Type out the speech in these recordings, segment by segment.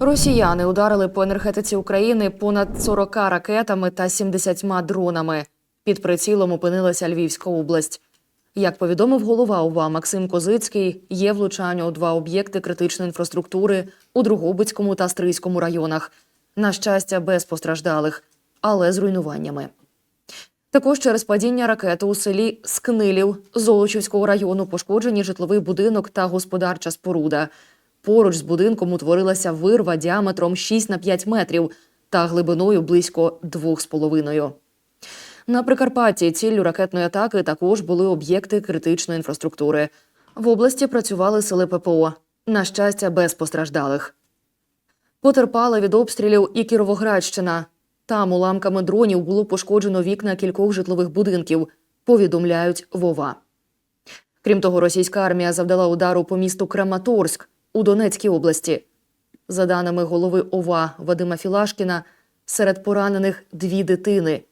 Росіяни ударили по енергетиці України понад 40 ракетами та 70 дронами. Під прицілом опинилася Львівська область. Як повідомив голова ОВА Максим Козицький, є влучання у два об'єкти критичної інфраструктури у Другобицькому та Стрийському районах. На щастя, без постраждалих, але з руйнуваннями. Також через падіння ракети у селі Скнилів Золочівського району пошкоджені житловий будинок та господарча споруда. Поруч з будинком утворилася вирва діаметром 6 на 5 метрів та глибиною близько 2,5. На Прикарпатті ціллю ракетної атаки також були об'єкти критичної інфраструктури. В області працювали сили ППО. На щастя, без постраждалих. Потерпала від обстрілів і Кіровоградщина. Там уламками дронів було пошкоджено вікна кількох житлових будинків, повідомляють Вова. Крім того, російська армія завдала удару по місту Краматорськ у Донецькій області. За даними голови ОВА Вадима Філашкіна, серед поранених дві дитини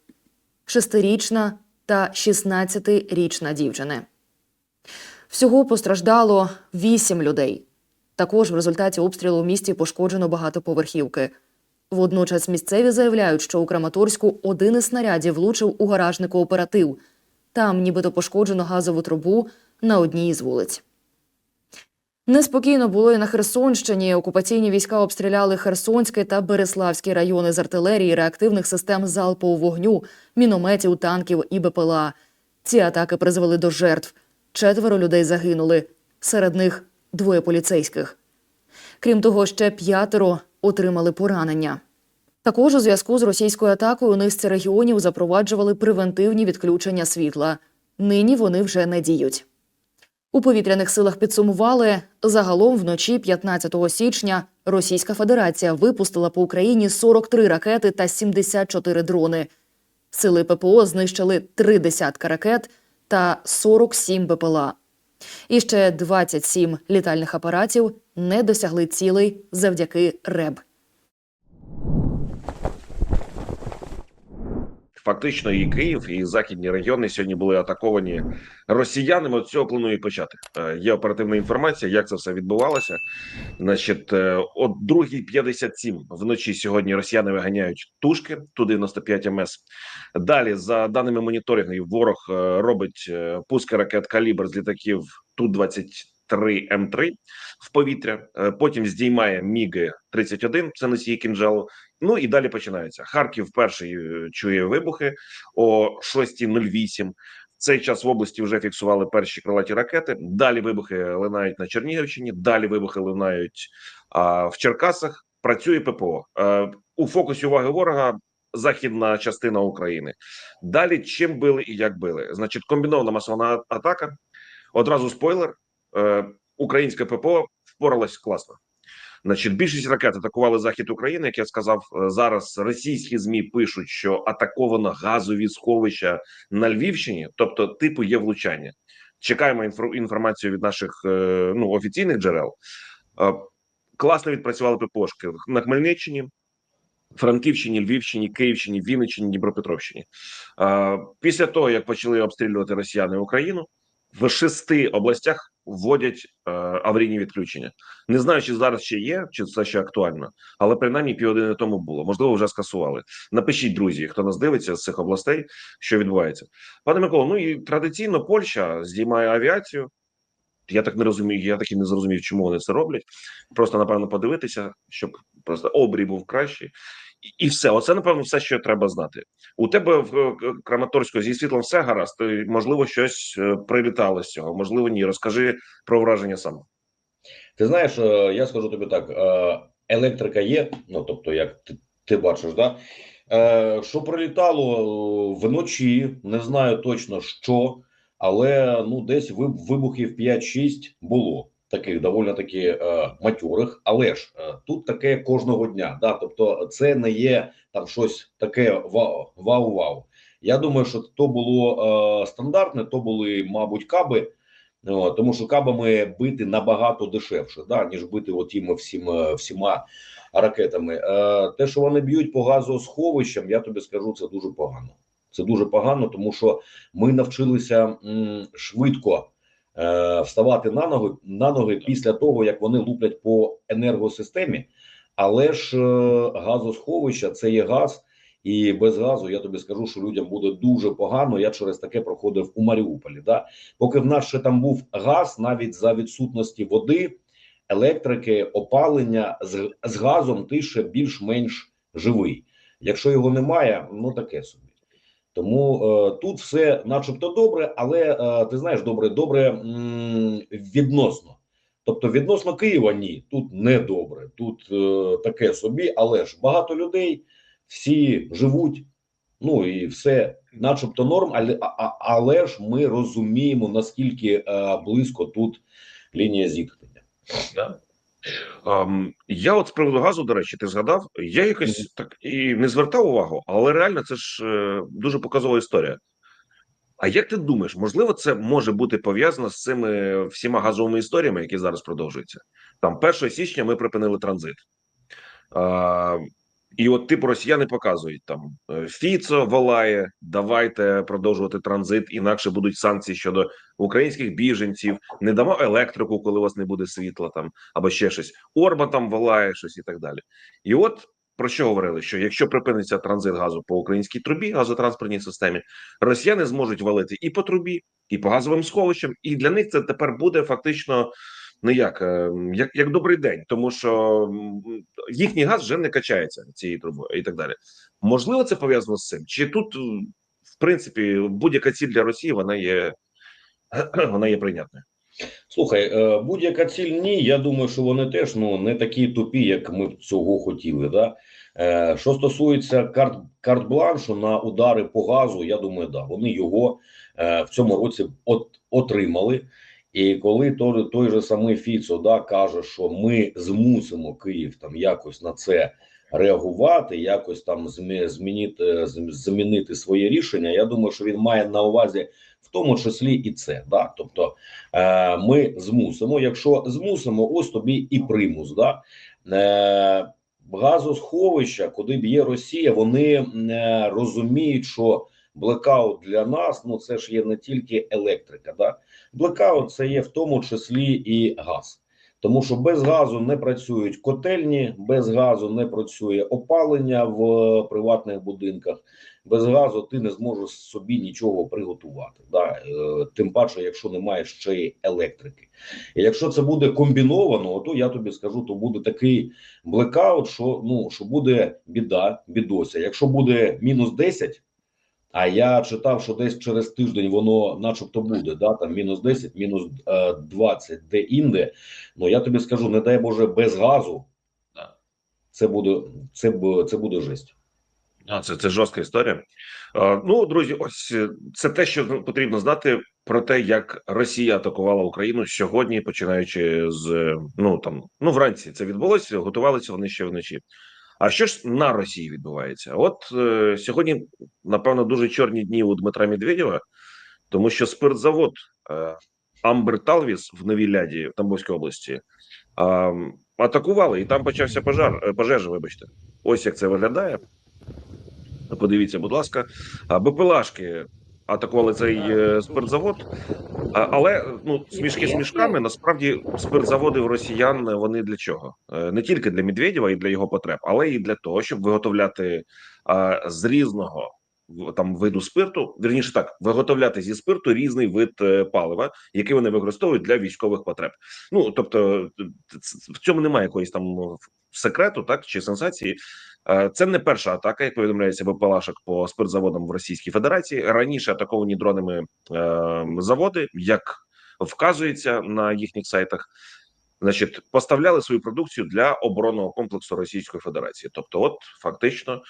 шестирічна та 16-річна дівчини. Всього постраждало вісім людей. Також в результаті обстрілу в місті пошкоджено багатоповерхівки. Водночас місцеві заявляють, що у Краматорську один із снарядів влучив у гаражний кооператив. Там нібито пошкоджено газову трубу на одній із вулиць. Неспокійно було і на Херсонщині. Окупаційні війська обстріляли Херсонський та Береславський райони з артилерії, реактивних систем залпового вогню, мінометів, танків і БПЛА. Ці атаки призвели до жертв. Четверо людей загинули. Серед них двоє поліцейських. Крім того, ще п'ятеро отримали поранення. Також у зв'язку з російською атакою у низці регіонів запроваджували превентивні відключення світла. Нині вони вже не діють. У повітряних силах підсумували загалом вночі 15 січня Російська Федерація випустила по Україні 43 ракети та 74 дрони. Сили ППО знищили три десятка ракет та 47 БПЛА. І ще 27 літальних апаратів не досягли цілей завдяки РЕБ. Фактично, і Київ, і західні регіони сьогодні були атаковані росіянами. От цього планую почати. Е, Є оперативна інформація, як це все відбувалося. Значить, е, от 2.57 вночі сьогодні росіяни виганяють тушки ту 95 МС. Далі, за даними моніторингів, ворог е, робить пуски ракет калібр з літаків ту 23 М3 в повітря. Е, Потім здіймає Міги 31 це носії кінжалу. Ну і далі починається. Харків перший е, чує вибухи о 6.08. В цей час в області вже фіксували перші крилаті ракети. Далі вибухи лунають на Чернігівщині. Далі вибухи лунають а, в Черкасах. Працює ППО е, у фокусі уваги ворога. Західна частина України. Далі чим били і як били? Значить, комбінована масована атака. Одразу спойлер: українське ППО впоралось класно. Значить, більшість ракет атакували захід України. Як я сказав, е, зараз російські змі пишуть, що атаковано газові сховища на Львівщині, тобто типу є влучання. Чекаємо інфор- інформацію від наших е, ну офіційних джерел. Е, Класно відпрацювали ППОшки на Хмельниччині, Франківщині, Львівщині, Київщині, Вінниччині, Дніпропетровщині. Е, Після того як почали обстрілювати росіяни Україну, в шести областях вводять е, аварійні відключення. Не знаю, чи зараз ще є, чи це ще актуально, але принаймні півгодини тому було. Можливо, вже скасували. Напишіть, друзі, хто нас дивиться з цих областей, що відбувається. Пане Миколо, ну і традиційно Польща здіймає авіацію. Я так не розумію, я так і не зрозумів, чому вони це роблять. Просто напевно подивитися, щоб просто обрій був кращий. І, все, оце напевно все, що треба знати. У тебе в е, Краматорську зі світлом все гаразд. Можливо, щось е, прилітало з цього. Можливо, ні. Розкажи про враження сам. Ти знаєш, е, я скажу тобі так: електрика є, ну тобто, як ти, ти бачиш, да? Що прилітало вночі, не знаю точно що, але ну десь вибухів 5-6 було. Таких доволі таки е, матюрих, але ж е, тут таке кожного дня. Да? Тобто, це не є там щось таке вау-вау. Я думаю, що то було е, стандартне, то були, мабуть, каби. Тому що кабами бити набагато дешевше, да, ніж бити отіми всім, е, всіма ракетами. Те, що вони б'ють по газосховищам, я тобі скажу, це дуже погано. Це дуже погано, тому що ми навчилися швидко е, вставати на ноги, на ноги після того, як вони луплять по енергосистемі. Але ж е, газосховища це є газ, і без газу я тобі скажу, що людям буде дуже погано. Я через таке проходив у Маріуполі. Да? Поки в нас ще там був газ, навіть за відсутності води, електрики, опалення з, з газом, ти ще більш-менш живий. Якщо його немає, ну таке собі. Тому е, тут все, начебто, добре, але е, ти знаєш, добре, добре м, відносно. Тобто, відносно Києва, ні, тут не добре, тут е, таке собі, але ж багато людей, всі живуть, ну і все, начебто, норм, але, а- але ж ми розуміємо, наскільки е, близько тут лінія зіткнення. Да. Я от з приводу газу, до речі, ти згадав, я якось так і не звертав увагу, але реально це ж е, дуже показова історія. А як ти думаєш, можливо, це може бути пов'язано з цими всіма газовими історіями, які зараз продовжуються? Там 1 січня ми припинили транзит. І от типу росіяни показують там е, Фіцо волає, давайте продовжувати транзит, інакше будуть санкції щодо українських біженців, не дамо електрику, коли у вас не буде світла там або ще щось. Орбан там волає щось і так далі. І от про що говорили? Що якщо припиниться транзит газу по українській трубі, газотранспортній системі, росіяни зможуть валити і по трубі, і по газовим сховищам, і для них це тепер буде фактично. Ну як, е, як, як добрий день, тому що їхній газ вже не качається цією трубою і так далі. Можливо, це пов'язано з цим? Чи тут, в принципі, будь-яка ціль для Росії вона є, вона є прийнятною? Слухай, е, будь-яка ціль ні. Я думаю, що вони теж ну не такі тупі, як ми б цього хотіли. Да? Е, Що стосується карт карт-бланшу на удари по газу, я думаю, да, вони його е, в цьому році от, отримали. І коли той, той же самий Фіцо да, каже, що ми змусимо Київ там якось на це реагувати, якось там змінити, змінити своє рішення, я думаю, що він має на увазі в тому числі і це. Да? Тобто е, ми змусимо, якщо змусимо, ось тобі і примус. Да? Е, газосховища, куди б'є Росія, вони е, розуміють, що блекаут для нас ну це ж є не тільки електрика. Да? Блекаут це є в тому числі і газ. Тому що без газу не працюють котельні, без газу не працює опалення в приватних будинках. Без газу ти не зможеш собі нічого приготувати. Да? Е, Тим паче, якщо немає ще й електрики. І якщо це буде комбіновано, то я тобі скажу, то буде такий блекаут, що ну що буде біда, бідося. Якщо буде мінус 10, а я читав, що десь через тиждень воно, начебто, буде, да, там мінус 10, мінус е, 20, де інде. Ну я тобі скажу, не дай Боже, без газу. Це буде це, це буде жесть. А, це, це жорстка історія. А, ну, друзі, ось е, це те, що потрібно знати про те, як Росія атакувала Україну сьогодні, починаючи з е, ну там ну вранці це відбулося, готувалися вони ще вночі. А що ж на Росії відбувається? От е, сьогодні, напевно, дуже чорні дні у Дмитра Медведєва, тому що спиртзавод е, Амбер Талвіс в Новій Ляді в Тамбовській області е, атакували, і там почався пожар, е, пожежа. Вибачте, ось як це виглядає. Подивіться, будь ласка, БПЛАшки атакували цей е, спиртзавод. Але ну смішки смішками. Насправді спиртзаводи в росіян вони для чого? Е, Не тільки для Медведєва і для його потреб, але і для того, щоб виготовляти з різного там виду спирту, вірніше так, виготовляти зі спирту різний вид е, палива, який вони використовують для військових потреб. Ну тобто, в цьому немає якоїсь там секрету, так чи сенсації. Е, Це не перша атака, як повідомляється БПЛАшок по спиртзаводам в Російській Федерації. Раніше атаковані дронами е, заводи, як вказується на їхніх сайтах, значить, поставляли свою продукцію для оборонного комплексу Російської Федерації. Тобто, от фактично,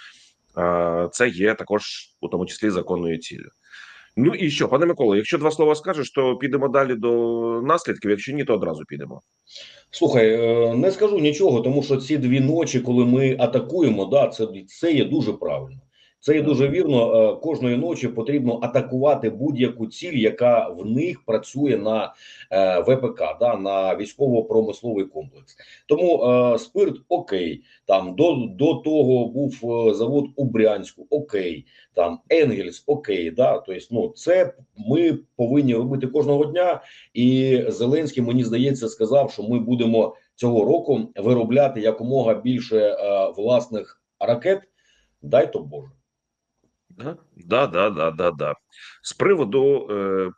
е, це є також у тому числі законною ціллю. Ну і що, пане Микола, якщо два слова скажеш, то підемо далі до наслідків. Якщо ні, то одразу підемо. Слухай, е, не скажу нічого, тому що ці дві ночі, коли ми атакуємо, да, це, це є дуже правильно. Це є дуже вірно. Е, Кожної ночі потрібно атакувати будь-яку ціль, яка в них працює на е, ВПК, да, на військово-промисловий комплекс. Тому е, спирт окей. Там до, до того був е, завод у Брянську, окей. Там Енгельс, окей. Да, тобто, ну це ми повинні робити кожного дня. І Зеленський, мені здається, сказав, що ми будемо цього року виробляти якомога більше е, власних ракет. Дай то Боже. Да, да, да, да, да. З приводу е,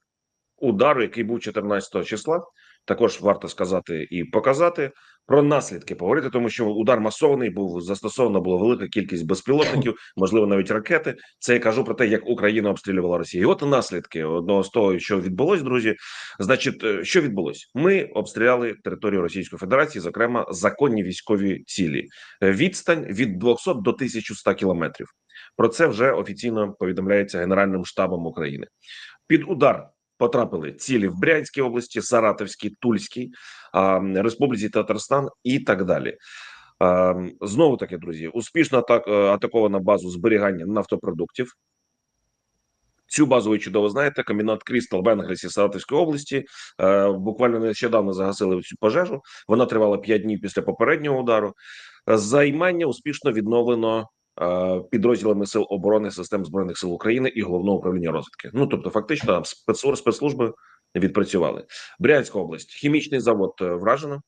удару, який був 14 числа, також варто сказати і показати про наслідки поговорити, тому що удар масований був застосовано було велика кількість безпілотників, можливо, навіть ракети. Це я кажу про те, як Україна обстрілювала Росію. І от наслідки одного з того, що відбулось, друзі. Значить, е, що відбулось? Ми обстріляли територію Російської Федерації, зокрема законні військові цілі. Е, Відстань від 200 до 1100 кілометрів. Про це вже офіційно повідомляється Генеральним штабом України. Під удар потрапили цілі в Брянській області, Саратовській, Тульській, Республіці Татарстан і так далі. Знову таки, друзі, успішно е, атакована базу зберігання нафтопродуктів. Цю базу ви чудово знаєте. Комбінат Крістал в Енгельсі Саратовської області. Е, буквально нещодавно загасили цю пожежу. Вона тривала 5 днів після попереднього удару. Займання успішно відновлено підрозділами сил оборони систем збройних сил України і головного управління розвідки. Ну тобто, фактично, спецслужби, спецслужби відпрацювали. Брянська область, хімічний завод е, вражено.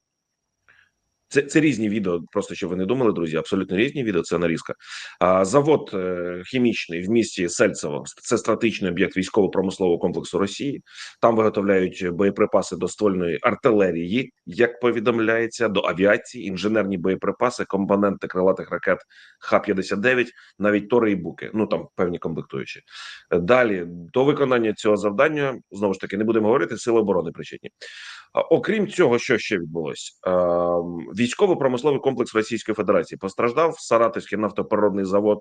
Це, це різні відео, просто щоб ви не думали, друзі. Абсолютно різні відео. Це нарізка. А завод е, хімічний в місті Сельцево. Це стратегічний об'єкт військово-промислового комплексу Росії. Там виготовляють боєприпаси до ствольної артилерії, як повідомляється, до авіації, інженерні боєприпаси, компоненти крилатих ракет Х-59, навіть тори і буки. Ну там певні комплектуючі. Далі до виконання цього завдання знову ж таки не будемо говорити. Сили оборони причетні. Окрім цього, що ще відбулось? Е, Військово-промисловий комплекс Російської Федерації постраждав Саратовський нафтопереробний завод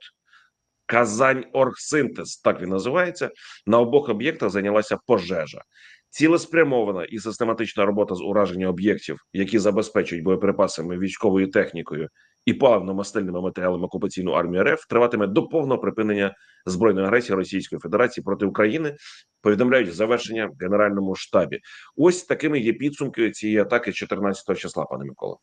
Казань Оргсинтез, так він називається. На обох об'єктах зайнялася пожежа. Цілеспрямована і систематична робота з ураження об'єктів, які забезпечують боєприпасами, військовою технікою і паливно-мастильними матеріалами окупаційну армію РФ, триватиме до повного припинення збройної агресії Російської Федерації проти України. Повідомляють завершення в генеральному штабі. Ось такими є підсумки цієї атаки 14 числа, пане Микола.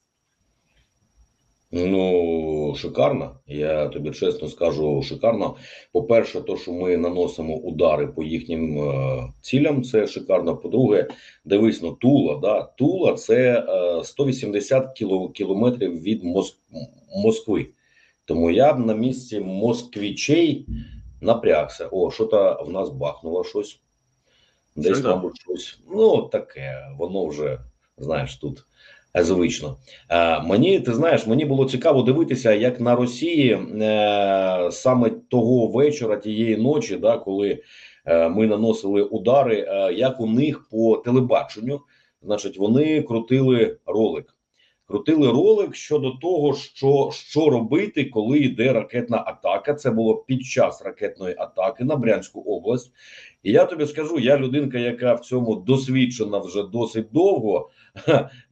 Ну, шикарно. Я тобі чесно скажу, шикарно. По-перше, то, що ми наносимо удари по їхнім е, цілям, це шикарно. По-друге, дивись, ну Тула, да? Тула це е, 180 кіло, кілометрів від Моск... Москви. Тому я б на місці москвічей напрягся. О, що то в нас бахнуло щось. Десь, там? мабуть, щось. Ну, таке, воно вже, знаєш, тут звично. Е, мені ти знаєш, мені було цікаво дивитися, як на Росії е, саме того вечора, тієї ночі, да, коли е, ми наносили удари, е, як у них по телебаченню, значить, вони крутили ролик. Крутили ролик щодо того, що, що робити, коли йде ракетна атака. Це було під час ракетної атаки на Брянську область. І я тобі скажу, я людинка, яка в цьому досвідчена вже досить довго.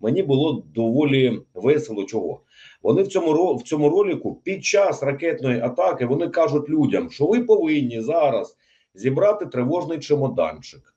Мені було доволі весело. Чого вони в цьому в цьому ролику під час ракетної атаки вони кажуть людям, що ви повинні зараз зібрати тривожний чемоданчик,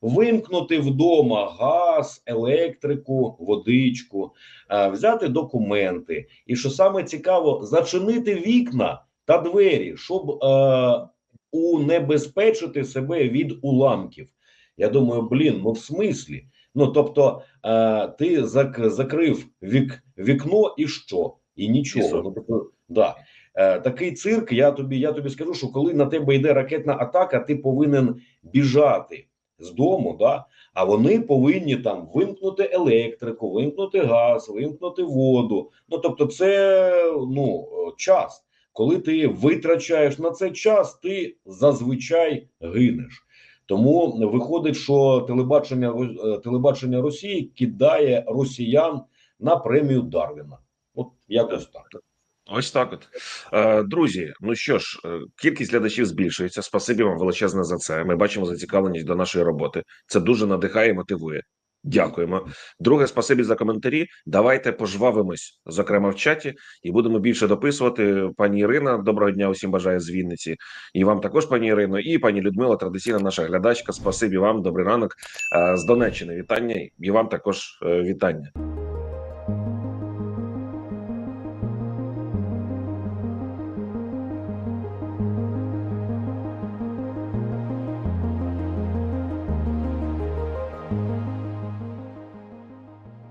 вимкнути вдома газ, електрику, водичку, е, взяти документи, і що саме цікаво, зачинити вікна та двері, щоб е, унебезпечити себе від уламків. Я думаю, блін, ну в смислі? Ну тобто, е, ти зак, закрив вік, вікно і що? І нічого. І? Ну, тобто, да. Е, такий цирк. Я тобі, я тобі скажу, що коли на тебе йде ракетна атака, ти повинен біжати з дому, да? а вони повинні там вимкнути електрику, вимкнути газ, вимкнути воду. Ну тобто, це ну час. Коли ти витрачаєш на це час, ти зазвичай гинеш. Тому виходить, що телебачення е, телебачення Росії кидає росіян на премію Дарвіна. От якось так. Ось так. От Е, друзі. Ну що ж, е, кількість глядачів збільшується. Спасибі вам величезне за це. Ми бачимо зацікавленість до нашої роботи. Це дуже надихає і мотивує. Дякуємо. Друге, спасибі за коментарі. Давайте пожвавимось, зокрема в чаті, і будемо більше дописувати. Пані Ірина, доброго дня усім бажаю з Вінниці. І вам також, пані Ірино, і пані Людмила, традиційна наша глядачка. Спасибі вам, добрий ранок Е, з Донеччини. Вітання і вам також вітання.